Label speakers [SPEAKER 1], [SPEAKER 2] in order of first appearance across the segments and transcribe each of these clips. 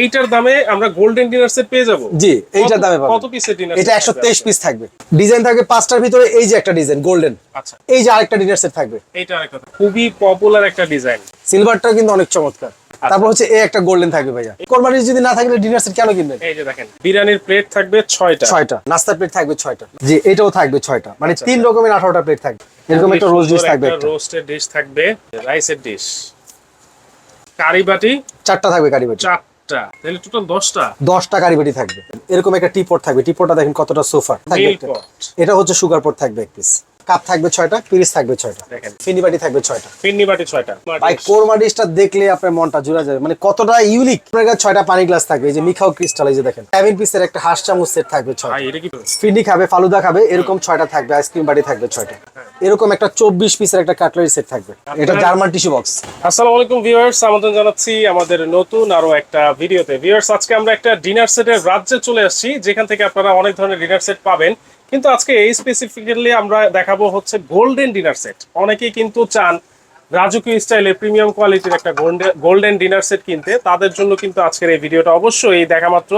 [SPEAKER 1] এইটার দামে আমরা গোল্ডেন ডিনার সেট পেয়ে যাব।
[SPEAKER 2] জি এইটার দামে
[SPEAKER 1] কত পিসের ডিনার
[SPEAKER 2] এটা একশো তেইশ পিস থাকবে। ডিজাইন থাকবে পাঁচটার ভিতরে এই যে একটা ডিজাইন গোল্ডেন
[SPEAKER 1] আচ্ছা।
[SPEAKER 2] এই যে আরেকটা ডিনার সেট থাকবে।
[SPEAKER 1] এইটা আরেকটা খুবই পপুলার একটা ডিজাইন
[SPEAKER 2] সিলভারটা কিন্তু অনেক চমৎকার।
[SPEAKER 1] আচ্ছা।
[SPEAKER 2] তারপর হচ্ছে এই একটা গোল্ডেন থাকবে ভাইয়া। কোরবানি যদি না থাকলে ডিনার সেট কেন কিনবেন?
[SPEAKER 1] এই যে দেখেন বিরিয়ানির প্লেট থাকবে ছয়টা।
[SPEAKER 2] ছয়টা। নাস্তার প্লেট থাকবে ছয়টা। জি এটাও থাকবে ছয়টা। মানে
[SPEAKER 1] আচ্ছা।
[SPEAKER 2] তিন রকমের আঠারোটা প্লেট থাকবে। এরকম একটা রোজ ডিশ থাকবে একটা।
[SPEAKER 1] রোস্টেড ডিশ থাকবে রাইসের ডিশ কারি বাটি।
[SPEAKER 2] চারটা থাকবে কারি বাটি।
[SPEAKER 1] চারটা তাহলে টোটাল দশটা?
[SPEAKER 2] দশটা কারি বাটি থাকবে। এরকম একটা টিপট থাকবে। টিপটটা দেখেন কতটা সোফা। থাকবে এটা হচ্ছে সুগার পট থাকবে এক পিস কাপ থাকবে ছয়টা পিরিস থাকবে ছয়টা
[SPEAKER 1] দেখেন।
[SPEAKER 2] ফিনি বাটি থাকবে ছয়টা।
[SPEAKER 1] বাটি ছয়টা।
[SPEAKER 2] ভাই কোরমা ডিশটা দেখলে আপনার মনটা জুড়ে যাবে। মানে কতটা ইউনিক আপনার কাছে ছয়টা পানি গ্লাস থাকবে। এই যে মিখাও ক্রিস্টাল এই যে দেখেন। সেভেন পিসের একটা হাঁস চামচ সেট থাকবে ছয় ফিন্নি খাবে ফালুদা খাবে এরকম ছয়টা থাকবে আইসক্রিম বাটি থাকবে ছয়টা। এরকম একটা চব্বিশ পিসের একটা কাটলারি সেট থাকবে। এটা জার্মান টিস্যু বক্স
[SPEAKER 1] আসসালামু আলাইকুম ভিউয়ার্স আমন্ত্রণ জানাচ্ছি আমাদের নতুন আরও একটা ভিডিওতে ভিউয়ার্স আজকে আমরা একটা ডিনার সেটের রাজ্যে চলে আসছি যেখান থেকে আপনারা অনেক ধরনের ডিনার সেট পাবেন। কিন্তু আজকে এই স্পেসিফিক্যালি আমরা দেখাবো হচ্ছে গোল্ডেন ডিনার সেট অনেকেই কিন্তু চান রাজকীয় স্টাইলের প্রিমিয়াম কোয়ালিটির একটা গোল্ডেন ডিনার সেট কিনতে। তাদের জন্য কিন্তু আজকের এই ভিডিওটা অবশ্যই দেখা মাত্র।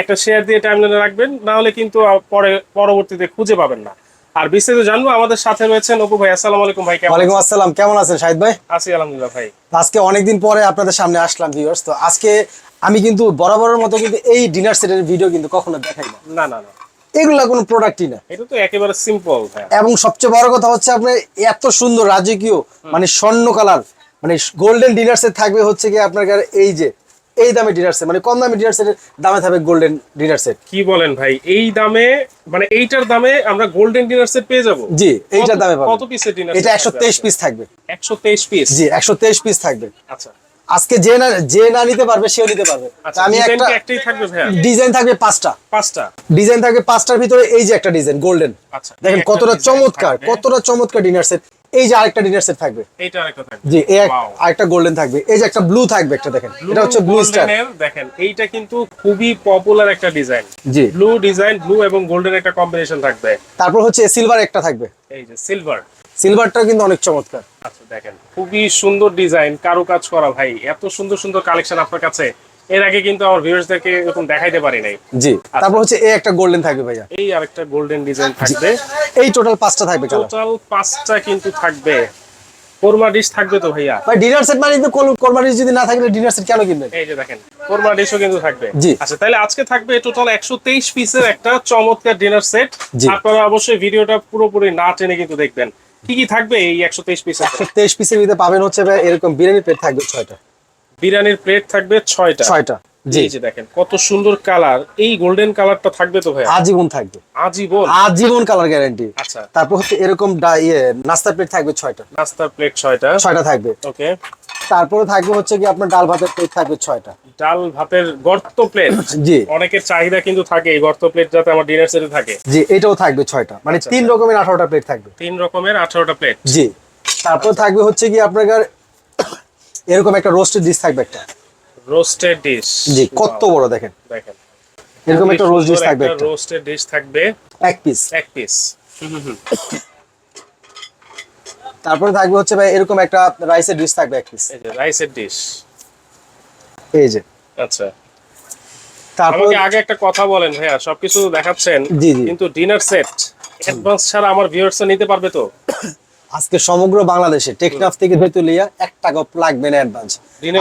[SPEAKER 1] একটা শেয়ার দিয়ে টাইমলাইনে রাখবেন না হলে কিন্তু পরে পরবর্তীতে খুঁজে পাবেন না। আর বিস্তারিত জানব আমাদের সাথে রয়েছেন অপু ভাই। আসসালামু আলাইকুম ভাই কেমন
[SPEAKER 2] ওয়ালাইকুম আসসালাম কেমন আছেন শাহিদ ভাই?
[SPEAKER 1] আছি আলহামদুলিল্লাহ ভাই।
[SPEAKER 2] আজকে অনেকদিন পরে আপনাদের সামনে আসলাম ভিউয়ার্স তো আজকে আমি কিন্তু বরাবরের মতো কিন্তু এই ডিনার সেটের ভিডিও কিন্তু কখনো দেখাই না
[SPEAKER 1] না না না।
[SPEAKER 2] এগুলা কোনো প্রোডাক্টই না।
[SPEAKER 1] এটা তো একেবারে সিম্পল
[SPEAKER 2] এবং সবচেয়ে বড় কথা হচ্ছে আপনার এত সুন্দর রাজকীয় মানে স্বর্ণ কালার মানে গোল্ডেন ডিনার সেট থাকবে হচ্ছে কি আপনার এই যে এই দামে ডিনার সেট মানে কম দামে ডিনার সেটের দামে থাকবে গোল্ডেন ডিনার সেট
[SPEAKER 1] কি বলেন ভাই এই দামে মানে এইটার দামে আমরা গোল্ডেন ডিনার সেট পেয়ে যাব?
[SPEAKER 2] জি এইটার দামে
[SPEAKER 1] কত পিসের ডিনার
[SPEAKER 2] এটা একশো তেইশ পিস থাকবে।
[SPEAKER 1] 123 পিস
[SPEAKER 2] জি একশো তেইশ পিস থাকবে।
[SPEAKER 1] আচ্ছা।
[SPEAKER 2] আজকে যে না যে না নিতে পারবে সেও নিতে পারবে।
[SPEAKER 1] আচ্ছা
[SPEAKER 2] আমি একটা
[SPEAKER 1] একটাই থাকবে ভাইয়া?
[SPEAKER 2] ডিজাইন থাকবে পাঁচটা।
[SPEAKER 1] পাঁচটা?
[SPEAKER 2] ডিজাইন থাকবে পাঁচটার ভিতরে এই যে একটা ডিজাইন গোল্ডেন
[SPEAKER 1] আচ্ছা
[SPEAKER 2] দেখেন কতটা চমৎকার। কতটা চমৎকার ডিনার সেট এই যে আরেকটা ডিনার সেট থাকবে।
[SPEAKER 1] এইটা আরেকটা থাকবে।
[SPEAKER 2] জি এই এক- আরেকটা গোল্ডেন থাকবে। এই যে একটা ব্লু থাকবে একটা দেখেন। এটা হচ্ছে ব্লু স্টার
[SPEAKER 1] দেখেন এইটা কিন্তু খুবই পপুলার একটা ডিজাইন
[SPEAKER 2] জি।
[SPEAKER 1] ব্লু ডিজাইন ব্লু এবং গোল্ডেন একটা কম্বিনেশন থাকবে।
[SPEAKER 2] তারপর হচ্ছে সিলভার একটা থাকবে।
[SPEAKER 1] এই যে সিলভার
[SPEAKER 2] সিলভারটা কিন্তু অনেক চমৎকার।
[SPEAKER 1] আচ্ছা দেখেন খুবই সুন্দর ডিজাইন কারও কাজ করা ভাই। এত সুন্দর সুন্দর কালেকশন আপনার কাছে। এর আগে কিন্তু আমার ভিউয়ার্সদেরকে এরকম দেখাইতে পারি নাই।
[SPEAKER 2] জি তারপর হচ্ছে এই একটা গোল্ডেন থাকবে ভাইয়া।
[SPEAKER 1] এই আরেকটা গোল্ডেন ডিজাইন থাকবে।
[SPEAKER 2] এই টোটাল পাঁচটা থাকবে
[SPEAKER 1] টোটাল পাঁচটা কিন্তু থাকবে। কোরমা ডিশ থাকবে তো ভাইয়া?
[SPEAKER 2] ভাই ডিনার সেট মানে তো কোরবানি যদি না থাকলে ডিনার সেট কেন কিনবেন?
[SPEAKER 1] এই যে দেখেন কোরমা ডিশও কিন্তু থাকবে।
[SPEAKER 2] জি।
[SPEAKER 1] আচ্ছা তাহলে আজকে থাকবে টোটাল একশো তেইশ পিসের একটা চমৎকার ডিনার সেট। আপনারা অবশ্যই ভিডিওটা পুরোপুরি না টেনে কিন্তু দেখবেন। কি কি থাকবে এই একশো তেইশ পিসের
[SPEAKER 2] তেইশ পিসের ভিতরে পাবেন হচ্ছে এরকম বিরিয়ানির প্লেট থাকবে ছয়টা।
[SPEAKER 1] বিরিয়ানির প্লেট থাকবে ছয়টা।
[SPEAKER 2] ছয়টা জি।
[SPEAKER 1] জি দেখেন কত সুন্দর কালার এই গোল্ডেন কালারটা থাকবে তো ভাই
[SPEAKER 2] আজীবন থাকবে।
[SPEAKER 1] আজীবন?
[SPEAKER 2] আজীবন কালার গ্যারান্টি
[SPEAKER 1] আচ্ছা।
[SPEAKER 2] তারপর হচ্ছে এরকম নাস্তার ইয়ে নাস্তা প্লেট থাকবে ছয়টা।
[SPEAKER 1] নাস্তার প্লেট ছয়টা।
[SPEAKER 2] ছয়টা থাকবে।
[SPEAKER 1] ওকে
[SPEAKER 2] তারপরে থাকবে হচ্ছে কি আপনার ডাল ভাতের প্লেট থাকবে ছয়টা।
[SPEAKER 1] ডাল ভাতের গর্ত প্লেট
[SPEAKER 2] জি।
[SPEAKER 1] অনেকের চাহিদা কিন্তু থাকে এই গর্ত প্লেট যাতে আমার ডিনার সেটে থাকে।
[SPEAKER 2] জি এটাও থাকবে ছয়টা। মানে
[SPEAKER 1] আচ্ছা,
[SPEAKER 2] তিন রকমের আঠারোটা প্লেট থাকবে।
[SPEAKER 1] তিন রকমের আঠারোটা প্লেট
[SPEAKER 2] জি। তারপর থাকবে হচ্ছে কি আপনার এরকম একটা রোস্টেড ডিশ থাকবে একটা।
[SPEAKER 1] রোস্টেড ডিশ
[SPEAKER 2] জি কত বড় দেখেন।
[SPEAKER 1] দেখেন।
[SPEAKER 2] এরকম একটা রোস্ট ডিশ থাকবে একটা
[SPEAKER 1] রোস্টেড ডিশ থাকবে।
[SPEAKER 2] এক পিস
[SPEAKER 1] এক পিস
[SPEAKER 2] তারপরে থাকবে হচ্ছে ভাই এরকম একটা রাইসের ডিশ থাকবে এক পিস
[SPEAKER 1] এই যে রাইসের ডিশ
[SPEAKER 2] এই যে।
[SPEAKER 1] আচ্ছা।
[SPEAKER 2] তারপরে
[SPEAKER 1] আগে একটা কথা বলেন ভাইয়া সবকিছু দেখাচ্ছেন। কিন্তু ডিনার সেট অ্যাডভান্স ছাড়া আমার ভিউয়ার্স নিতে পারবে তো?
[SPEAKER 2] আজকে সমগ্র বাংলাদেশে টেকনাফ থেকে ভেতুলিয়া এক টাকা লাগবে না অ্যাডভান্স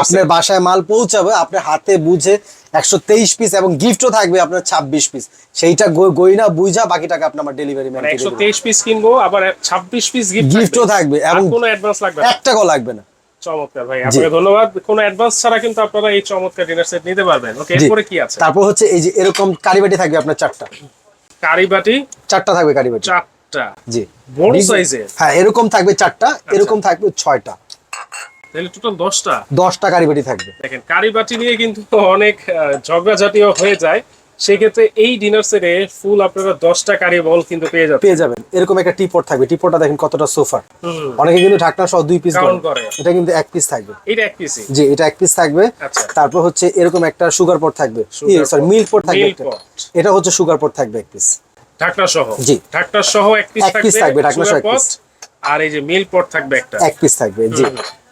[SPEAKER 2] আপনার বাসায় মাল পৌঁছাবে আপনার হাতে বুঝে একশো তেইশ পিস এবং গিফটও থাকবে আপনার ছাব্বিশ পিস সেইটা গইনা বুঝা বাকি টাকা আপনার আমার ডেলিভারি ম্যান
[SPEAKER 1] একশো তেইশ পিস কিনবো আবার ছাব্বিশ পিস গিফট
[SPEAKER 2] গিফটও থাকবে।
[SPEAKER 1] এবং
[SPEAKER 2] এবং
[SPEAKER 1] কোনো অ্যাডভান্স লাগবে
[SPEAKER 2] এক টাকাও লাগবে না।
[SPEAKER 1] চমৎকার ভাই আপনাকে ধন্যবাদ। কোনো অ্যাডভান্স ছাড়া কিন্তু আপনারা এই চমৎকার ডিনার সেট নিতে পারবেন। ওকে এরপরে কি আছে?
[SPEAKER 2] তারপর হচ্ছে এই যে এরকম কারিবাটি থাকবে আপনার চারটা।
[SPEAKER 1] কারিবাটি
[SPEAKER 2] চারটা থাকবে কারিবাটি
[SPEAKER 1] চারটা
[SPEAKER 2] জি।
[SPEAKER 1] বড় সাইজের।
[SPEAKER 2] হ্যাঁ এরকম থাকবে চারটা এরকম থাকবে ছয়টা।
[SPEAKER 1] তাহলে টোটাল দশটা?
[SPEAKER 2] দশটা কারিবাটি থাকবে।
[SPEAKER 1] দেখেন কারি বাটি নিয়ে কিন্তু অনেক ঝগড়াঝাটিও হয়ে যায়। সেক্ষেত্রে এই ডিনার সেটে ফুল আপনারা দশটা কারি বল কিন্তু পেয়ে যাবেন।
[SPEAKER 2] পেয়ে যাবেন। এরকম একটা টিপট থাকবে। টিপটটা দেখেন কতটা সোফা
[SPEAKER 1] হুম,
[SPEAKER 2] অনেকে কিন্তু ঢাকনা সহ দুই পিস
[SPEAKER 1] করে।
[SPEAKER 2] এটা কিন্তু এক পিস থাকবে।
[SPEAKER 1] এটা এক পিসি
[SPEAKER 2] জি এটা এক পিস থাকবে।
[SPEAKER 1] আচ্ছা।
[SPEAKER 2] তারপর হচ্ছে এরকম একটা সুগার পট থাকবে। সরি। মিল্ক পট থাকবে। এটা হচ্ছে সুগার পট থাকবে এক পিস
[SPEAKER 1] ঢাকনা সহ।
[SPEAKER 2] জি।
[SPEAKER 1] ঢাকনা সহ এক পিস
[SPEAKER 2] থাকবে, ঢাকনা সহ।
[SPEAKER 1] আর এই যে মিল পট থাকবে একটা।
[SPEAKER 2] এক পিস থাকবে জি।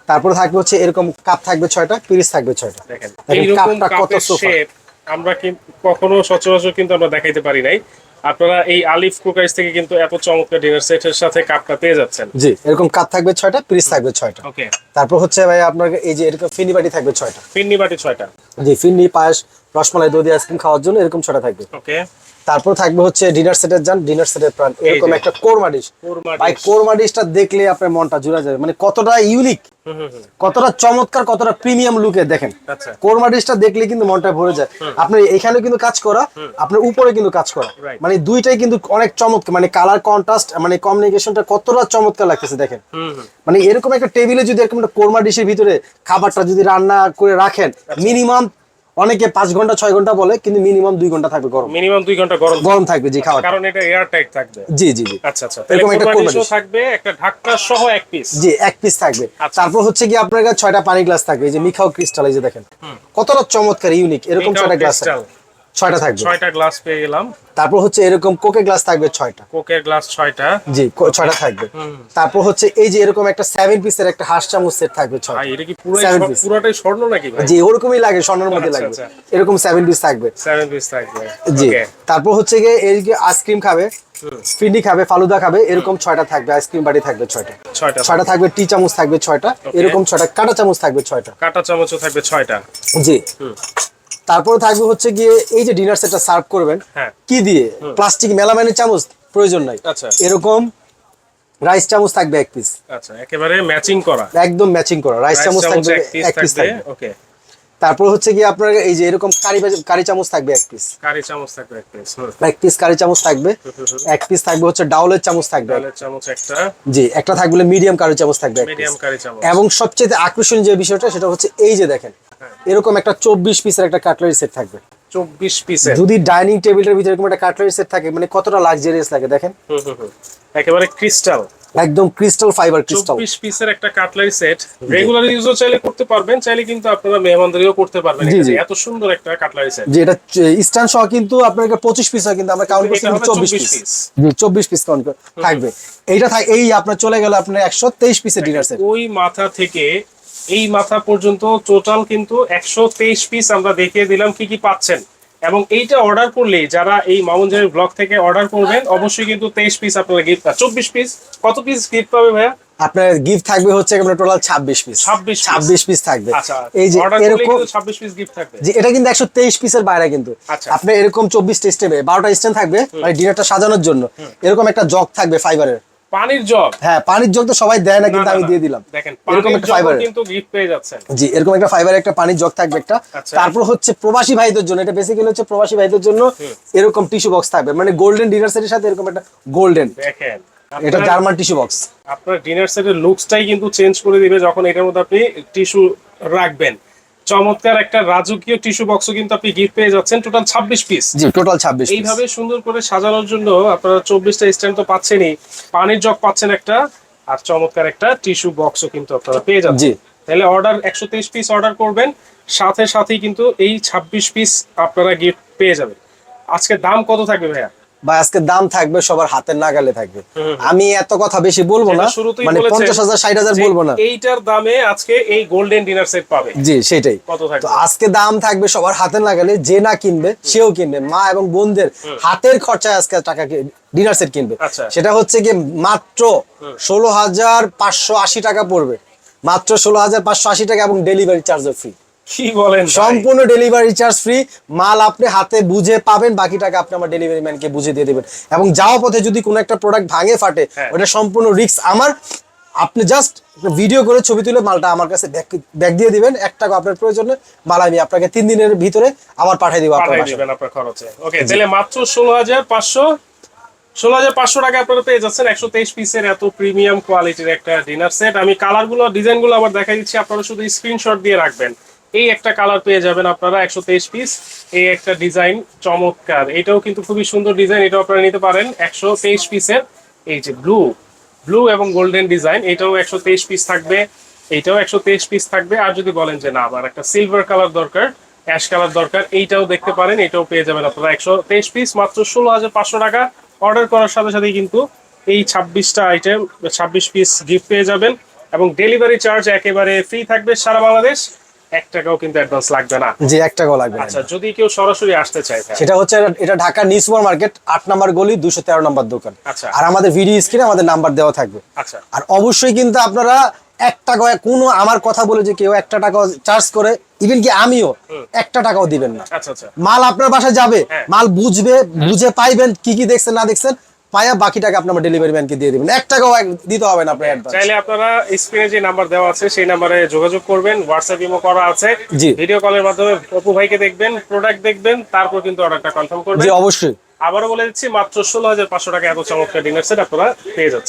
[SPEAKER 2] তারপরে থাকবে হচ্ছে এরকম কাপ থাকবে ছয়টা থাকবে ছয়টা।
[SPEAKER 1] দেখেন
[SPEAKER 2] কাপটা কত
[SPEAKER 1] শেপ আমরা কিন্তু কখনো সচরাচর কিন্তু আমরা দেখাইতে পারি নাই। আপনারা এই আলিফ কুকাইস থেকে কিন্তু এত চমৎকার ডিনার সেটের সাথে কাপটা পেয়ে যাচ্ছেন।
[SPEAKER 2] জি এরকম কাপ থাকবে ছয়টা পিরিচ থাকবে ছয়টা।
[SPEAKER 1] ওকে।
[SPEAKER 2] তারপর হচ্ছে ভাই আপনার এই যে এরকম ফিনি বাটি থাকবে ছয়টা।
[SPEAKER 1] পিন্নি বাটি ছয়টা।
[SPEAKER 2] জি ফিন্নি পায়েস রসমালাই দই আইসক্রিম খাওয়ার জন্য এরকম ছয়টা থাকবে।
[SPEAKER 1] ওকে।
[SPEAKER 2] তারপর থাকবে হচ্ছে ডিনার সেটের যান ডিনার সেটের প্রাণ। এরকম একটা কোরমা ডিশ ভাই কোরমা ডিশটা দেখলে আপনার মনটা জুড়ে যাবে। মানে কতটা ইউনিক। কতটা চমৎকার কতটা প্রিমিয়াম লুকে দেখেন।
[SPEAKER 1] আচ্ছা।
[SPEAKER 2] কোরমা ডিশটা দেখলে কিন্তু মনটা ভরে যায়। আপনার এখানে কিন্তু কাজ করা আপনার উপরে কিন্তু কাজ করা। মানে দুইটাই কিন্তু অনেক চমৎকার মানে কালার কন্ট্রাস্ট মানে কমিউনিকেশনটা কতটা চমৎকার লাগতেছে দেখেন। মানে এরকম একটা টেবিলে যদি এরকম একটা কোরমা ডিশের ভিতরে খাবারটা যদি রান্না করে রাখেন
[SPEAKER 1] আচ্ছা।
[SPEAKER 2] মিনিমাম অনেকে পাঁচ ঘণ্টা ছয় ঘণ্টা বলে কিন্তু মিনিমাম দুই ঘণ্টা থাকবে গরম।
[SPEAKER 1] মিনিমাম দুই ঘণ্টা গরম
[SPEAKER 2] গরম থাকবে জি খাওয়া
[SPEAKER 1] কারণ এটা এয়ার টাইট থাকবে।
[SPEAKER 2] জি জি জি।
[SPEAKER 1] আচ্ছা আচ্ছা
[SPEAKER 2] এরকম একটা
[SPEAKER 1] এরকম থাকবে একটা ঢাকনা সহ এক পিস
[SPEAKER 2] জি এক পিস থাকবে।
[SPEAKER 1] আচ্ছা।
[SPEAKER 2] তারপর হচ্ছে কি আপনার কাছে ছয়টা পানি গ্লাস থাকবে এই যে মিখাও ক্রিস্টাল এই যে দেখেন। কতটা চমৎকার ইউনিক এরকম ছয়টা গ্লাস
[SPEAKER 1] crystal।
[SPEAKER 2] ছয়টা থাকবে।
[SPEAKER 1] ছয়টা গ্লাস পেয়ে গেলাম।
[SPEAKER 2] তারপর হচ্ছে এরকম কোকে গ্লাস থাকবে ছয়টা।
[SPEAKER 1] কোকের গ্লাস ছয়টা।
[SPEAKER 2] জি ছয়টা থাকবে। তারপর হচ্ছে এই যে এরকম একটা সেভেন পিসের একটা হাঁস চামচ সেট থাকবে
[SPEAKER 1] ভাই এটা কি
[SPEAKER 2] piece।
[SPEAKER 1] পুরোটাই স্বর্ণ নাকি ভাই?
[SPEAKER 2] জি ওরকমই লাগে স্বর্ণের মধ্যে
[SPEAKER 1] আচ্ছা,
[SPEAKER 2] লাগবে।
[SPEAKER 1] আচ্ছা।
[SPEAKER 2] এরকম সেভেন পিস থাকবে।
[SPEAKER 1] সেভেন পিস থাকবে
[SPEAKER 2] জি তারপর হচ্ছে গিয়ে এই যে আইসক্রিম খাবে ফিন্ডি খাবে ফালুদা খাবে এরকম ছয়টা থাকবে আইসক্রিম বাটি থাকবে ছয়টা।
[SPEAKER 1] ছয়টা
[SPEAKER 2] ছয়টা থাকবে। টি চামচ থাকবে ছয়টা এরকম ছয়টা কাঁটা চামচ থাকবে ছয়টা।
[SPEAKER 1] কাটা চামচও থাকবে ছয়টা।
[SPEAKER 2] জি। তারপরে থাকবে হচ্ছে গিয়ে এই যে ডিনার সেটটা সার্ভ করবেন
[SPEAKER 1] হ্যাঁ।
[SPEAKER 2] কি দিয়ে? প্লাস্টিক মেলামাইনের চামচ প্রয়োজন নাই।
[SPEAKER 1] আচ্ছা।
[SPEAKER 2] এরকম রাইস চামচ থাকবে এক পিস
[SPEAKER 1] আচ্ছা একেবারে ম্যাচিং করা।
[SPEAKER 2] একদম ম্যাচিং করা। রাইস চামচ থাকবে এক পিস থাকবে
[SPEAKER 1] ওকে
[SPEAKER 2] তারপর হচ্ছে কি আপনার এই যে এরকম কারি কারি চামচ থাকবে এক পিস
[SPEAKER 1] কারি চামচ থাকবে এক পিস
[SPEAKER 2] এক পিস কারি চামচ থাকবে। এক পিস থাকবে হচ্ছে ডাউলের চামচ থাকবে।
[SPEAKER 1] ডালের চামচ একটা।
[SPEAKER 2] জি একটা থাকবে মিডিয়াম কারি চামচ থাকবে
[SPEAKER 1] মিডিয়াম কারি চামচ।
[SPEAKER 2] এবং সবচেয়ে আকর্ষণীয় যে বিষয়টা সেটা হচ্ছে এই যে দেখেন এরকম একটা চব্বিশ পিসের একটা কাটলারি সেট থাকবে।
[SPEAKER 1] চব্বিশ পিসের
[SPEAKER 2] যদি ডাইনিং টেবিলের ভিতরে এরকম একটা কাটলারি সেট থাকে মানে কতটা লাক্সারিয়াস লাগে দেখেন?
[SPEAKER 1] একেবারে ক্রিস্টাল
[SPEAKER 2] একদম ক্রিস্টাল ফাইবার ক্রিস্টাল
[SPEAKER 1] চব্বিশ পিসের একটা কাটলারি সেট রেগুলার ইউজও চাইলে করতে পারবেন চাইলে কিন্তু আপনারা মেহমানদারিও করতে পারবেন। এত সুন্দর একটা কাটলারি সেট
[SPEAKER 2] যে এটা স্ট্যান্ড সহ কিন্তু আপনার পঁচিশ পিস হয় কিন্তু আমরা কাউন্ট করছি চব্বিশ
[SPEAKER 1] 24
[SPEAKER 2] পিস
[SPEAKER 1] piece।
[SPEAKER 2] জি চব্বিশ পিস কাউন্ট থাকবে। এইটা থাক এই আপনার চলে গেল আপনার একশো তেইশ পিসের ডিনার সেট
[SPEAKER 1] ওই মাথা থেকে এই মাথা পর্যন্ত টোটাল কিন্তু একশো তেইশ পিস আমরা দেখিয়ে দিলাম কি কি পাচ্ছেন। এবং এইটা অর্ডার করলে যারা এই মামুনজারি ব্লগ থেকে অর্ডার করবেন অবশ্যই কিন্তু তেইশ পিস আপনারা গিফট চব্বিশ পিস কত পিস গিফট পাবে ভাইয়া?
[SPEAKER 2] আপনার গিফট থাকবে হচ্ছে টোটাল ছাব্বিশ পিস
[SPEAKER 1] 26
[SPEAKER 2] ছাব্বিশ পিস থাকবে।
[SPEAKER 1] আচ্ছা
[SPEAKER 2] এই যে এরকম
[SPEAKER 1] ছাব্বিশ পিস গিফট থাকবে।
[SPEAKER 2] যে এটা কিন্তু একশো তেইশ পিসের বাইরে কিন্তু।
[SPEAKER 1] আচ্ছা।
[SPEAKER 2] আপনার এরকম চব্বিশ স্টেপে বারোটা স্ট্যান্ড থাকবে মানে ডিনারটা সাজানোর জন্য। এরকম একটা জগ থাকবে ফাইবারের
[SPEAKER 1] পানির জগ।
[SPEAKER 2] হ্যাঁ পানির জগ তো সবাই দেয় না কিন্তু আমি দিয়ে দিলাম।
[SPEAKER 1] দেখেন
[SPEAKER 2] এরকম একটা
[SPEAKER 1] জগ
[SPEAKER 2] ফাইবারের
[SPEAKER 1] কিন্তু গিফট পেয়ে যাচ্ছেন।
[SPEAKER 2] জি এরকম একটা ফাইবারের একটা পানির জগ থাকবে একটা।
[SPEAKER 1] আচ্ছা।
[SPEAKER 2] তারপর হচ্ছে প্রবাসী ভাইদের জন্য এটা বেসিক্যালি হচ্ছে প্রবাসী ভাইদের জন্য এরকম টিস্যু বক্স থাকবে। মানে গোল্ডেন ডিনার সেটের সাথে এরকম একটা গোল্ডেন
[SPEAKER 1] দেখেন
[SPEAKER 2] এটা জার্মান টিস্যু বক্স
[SPEAKER 1] আপনার ডিনার সেটের লুকসটাই কিন্তু চেঞ্জ করে দিবে যখন এটার মধ্যে আপনি টিস্যু রাখবেন। চমৎকার একটা রাজকীয় টিস্যু বক্সও কিন্তু আপনি গিফট পেয়ে যাচ্ছেন। টোটাল ছাব্বিশ পিস
[SPEAKER 2] জি টোটাল ছাব্বিশ
[SPEAKER 1] এইভাবে সুন্দর করে সাজানোর জন্য আপনারা চব্বিশটা স্ট্যান্ড তো পাচ্ছেনই। পানির জগ পাচ্ছেন একটা আর চমৎকার একটা টিস্যু বক্সও কিন্তু আপনারা পেয়ে যাচ্ছেন। তাহলে অর্ডার একশো তেইশ পিস অর্ডার করবেন সাথে সাথেই কিন্তু এই ছাব্বিশ পিস আপনারা গিফট পেয়ে যাবেন। আজকে দাম কত থাকবে ভাইয়া?
[SPEAKER 2] বা আজকে দাম থাকবে সবার হাতের নাগালে থাকবে। আমি এত কথা বেশি বলব না মানে পঞ্চাশ হাজার ষাট হাজার বলব না।
[SPEAKER 1] এইটার দামে আজকে এই গোল্ডেন ডিনার সেট পাবে।
[SPEAKER 2] জি সেটাই। তো আজকে দাম থাকবে সবার হাতের নাগালে যে না কিনবে সেও কিনবে। মা এবং বোনদের হাতের খরচায় আজকে টাকা ডিনার সেট কিনবে।
[SPEAKER 1] আচ্ছা।
[SPEAKER 2] সেটা হচ্ছে কি মাত্র ষোলো হাজার পাঁচশো আশি টাকা পড়বে। মাত্র ষোলো হাজার পাঁচশো আশি টাকা এবং ডেলিভারি চার্জও ফ্রি
[SPEAKER 1] কি বলেন?
[SPEAKER 2] সম্পূর্ণ ডেলিভারি চার্জ ফ্রি মাল আপনি হাতে বুঝে পাবেন বাকি টাকা আপনি আমার ডেলিভারি ম্যানকে বুঝে দিয়ে দেবেন। এবং যাওয়া পথে যদি কোনো একটা প্রোডাক্ট ভাঙে ফাটে
[SPEAKER 1] হ্যাঁ।
[SPEAKER 2] ওটা সম্পূর্ণ রিস্ক আমার। আপনি জাস্ট ভিডিও করে ছবি তুলে মালটা আমার কাছে ব্যাগ দিয়ে দিবেন। এক টাকা আপনার প্রয়োজনে মাল আমি আপনাকে তিন দিনের ভিতরে আবার পাঠিয়ে দিব আপনার
[SPEAKER 1] খরচে। ওকে তাহলে মাত্র ষোলো হাজার পাঁচশো। ষোলো হাজার পাঁচশো টাকা আপনারা পেয়ে যাচ্ছেন। একশো তেইশ পিসের এত প্রিমিয়াম কোয়ালিটির একটা ডিনার সেট আমি কালারগুলো ডিজাইনগুলো আবার দেখাই দিচ্ছি। আপনারা শুধু স্ক্রিনশট দিয়ে রাখবেন। এই একটা কালার পেয়ে যাবেন আপনারা, একশো তেইশ পিস এই একটা ডিজাইন চমৎকার। এটাও কিন্তু খুবই সুন্দর ডিজাইন এটাও আপনারা নিতে পারেন একশো তেইশ পিসের এই যে ব্লু ব্লু এবং গোল্ডেন ডিজাইন এটাও একশো তেইশ পিস থাকবে এইটাও একশো তেইশ পিস থাকবে। আর যদি বলেন যে না, আমার একটা সিলভার কালার দরকার অ্যাশ কালার দরকার, এইটাও দেখতে পারেন, এটাও পেয়ে যাবেন আপনারা একশো তেইশ পিস মাত্র ষোলো হাজার পাঁচশো টাকা। অর্ডার করার সাথে সাথেই কিন্তু এই ছাব্বিশটা আইটেম ছাব্বিশ পিস গিফট পেয়ে যাবেন। এবং ডেলিভারি চার্জ একেবারে ফ্রি থাকবে সারা বাংলাদেশ। এক টাকাও কিন্তু অ্যাডভান্স লাগবে না।
[SPEAKER 2] যে এক টাকাও লাগবে
[SPEAKER 1] আচ্ছা যদি কেউ সরাসরি আসতে চায়
[SPEAKER 2] সেটা হচ্ছে এটা ঢাকা নিউ সুপার মার্কেট আট নাম্বার গলি দুশো তেরো নম্বর দোকান।
[SPEAKER 1] আচ্ছা।
[SPEAKER 2] আর আমাদের ভিডিও স্ক্রিনে আমাদের নাম্বার দেওয়া থাকবে।
[SPEAKER 1] আচ্ছা।
[SPEAKER 2] আর অবশ্যই কিন্তু আপনারা এক টাকা কোনো আমার কথা বলে যে কেউ একটা টাকা চার্জ করে ইভেন কি আমিও একটা টাকাও দিবেন না। মাল আপনার বাসায় যাবে
[SPEAKER 1] হ্যাঁ।
[SPEAKER 2] মাল বুঝবে বুঝে পাইবেন কি কি দেখছেন না দেখছেন পায়া বাকি টাকা আপনার ডেলিভারি ম্যানকে দিয়ে দিবেন। এক টাকাও দিতে হবে না আপনার অ্যাডভান্স
[SPEAKER 1] চাইলে আপনারা স্ক্রিনে যে নাম্বার দেওয়া আছে সেই নাম্বারে যোগাযোগ করবেন হোয়াটসঅ্যাপ ইমো করা আছে।
[SPEAKER 2] জি।
[SPEAKER 1] ভিডিও কলের মাধ্যমে অপু ভাইকে দেখবেন প্রোডাক্ট দেখবেন তারপর কিন্তু অর্ডারটা কনফার্ম করবেন।
[SPEAKER 2] জি অবশ্যই।
[SPEAKER 1] আবারও বলে দিচ্ছি মাত্র ষোলো হাজার পাঁচশো টাকা এত চমৎকার ডিনার সেট আপনারা পেয়ে যাচ্ছেন।